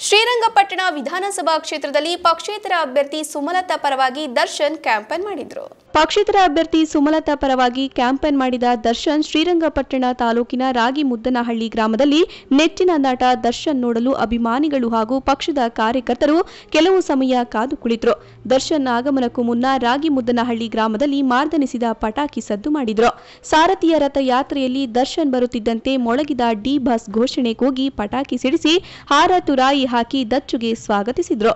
ಶ್ರೀರಂಗಪಟ್ಟಣ ವಿಧಾನಸಭಾ ಕ್ಷೇತ್ರದಲ್ಲಿ ಪಕ್ಷೇತರ ಅಭ್ಯರ್ಥಿ ಸುಮಲತಾ ಪರವಾಗಿ ದರ್ಶನ್ ಕ್ಯಾಂಪೇನ್ ಮಾಡಿದ್ರು. ಪಕ್ಷೇತರ ಅಭ್ಯರ್ಥಿ ಸುಮಲತಾ ಪರವಾಗಿ ಕ್ಯಾಂಪೇನ್ ಮಾಡಿದ ದರ್ಶನ್ ಶ್ರೀರಂಗಪಟ್ಟಣ ತಾಲೂಕಿನ ರಾಗಿಮುದ್ದನಹಳ್ಳಿ ಗ್ರಾಮದಲ್ಲಿ ನೆಚ್ಚಿನ ನಟ ದರ್ಶನ್ ನೋಡಲು ಅಭಿಮಾನಿಗಳು ಹಾಗೂ ಪಕ್ಷದ ಕಾರ್ಯಕರ್ತರು ಕೆಲವು ಸಮಯ ಕಾದು ಕುಳಿತರು. ದರ್ಶನ್ ಆಗಮನಕ್ಕೂ ಮುನ್ನ ರಾಗಿ ಮುದ್ದನಹಳ್ಳಿ ಗ್ರಾಮದಲ್ಲಿ ಮಾರ್ದನಿಸಿದ ಪಟಾಕಿ ಸದ್ದು ಮಾಡಿದ್ರು. ಸಾರಥಿಯ ರಥಯಾತ್ರೆಯಲ್ಲಿ ದರ್ಶನ್ ಬರುತ್ತಿದ್ದಂತೆ ಮೊಳಗಿದ ಡಿ ಬಸ್ ಘೋಷಣೆ ಕೂಗಿ ಪಟಾಕಿ ಸಿಡಿಸಿ ಹಾರ ತುರಾಯಿ ಹಾಕಿ ದಚ್ಚುಗೆ ಸ್ವಾಗತಿಸಿದ್ರು.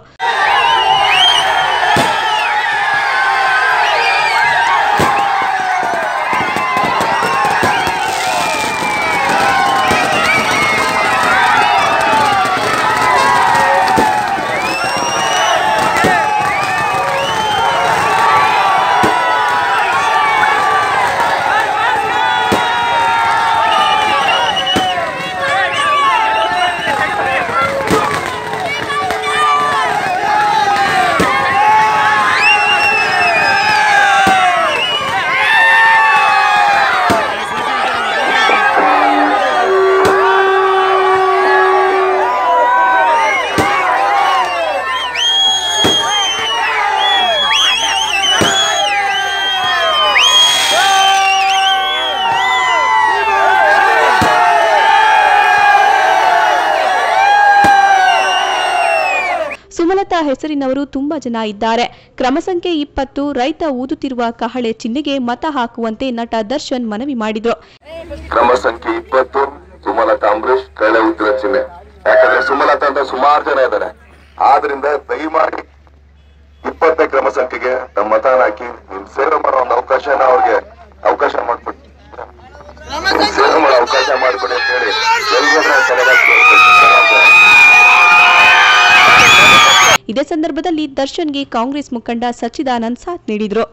ಸುಮಲತಾ ಹೆಸರಿನವರು ತುಂಬಾ ಜನ ಇದ್ದಾರೆ. ಕ್ರಮ ಸಂಖ್ಯೆ ಇಪ್ಪತ್ತು, ರೈತ ಊದುತ್ತಿರುವ ಕಹಳೆ ಚಿಹ್ನೆಗೆ ಮತ ಹಾಕುವಂತೆ ನಟ ದರ್ಶನ್ ಮನವಿ ಮಾಡಿದ್ರು. ಕ್ರಮ ಸಂಖ್ಯೆ ಇಪ್ಪತ್ತು, ಸುಮಲತಾ ಅಂಬರೀಶ್ ಕಳೆ ಉದ್ದಿನ ಚಿಹ್ನೆ. ಯಾಕಂದ್ರೆ ಸುಮಲತಾ ಅಂತ ಸುಮಾರು ಜನ ಇದ್ದಾರೆ. ಆದ್ರಿಂದ ದಯಮಾಡಿ ಇಪ್ಪತ್ತನೇ ಕ್ರಮ ಸಂಖ್ಯೆಗೆ ತಮ್ಮ ಮತ ಹಾಕಿ ನಿಮ್ ಸೇವೆ ಮಾಡೋ ಒಂದು ಅವಕಾಶನ ಅವ್ರಿಗೆ ಅವಕಾಶ ಸಂದರ್ಭದಲ್ಲಿ ದರ್ಶನ್ಗೆ ಕಾಂಗ್ರೆಸ್ ಮುಖಂಡ ಸಚ್ಚಿದಾನಂದ್ ಸಾಥ್ ನೀಡಿದ್ರು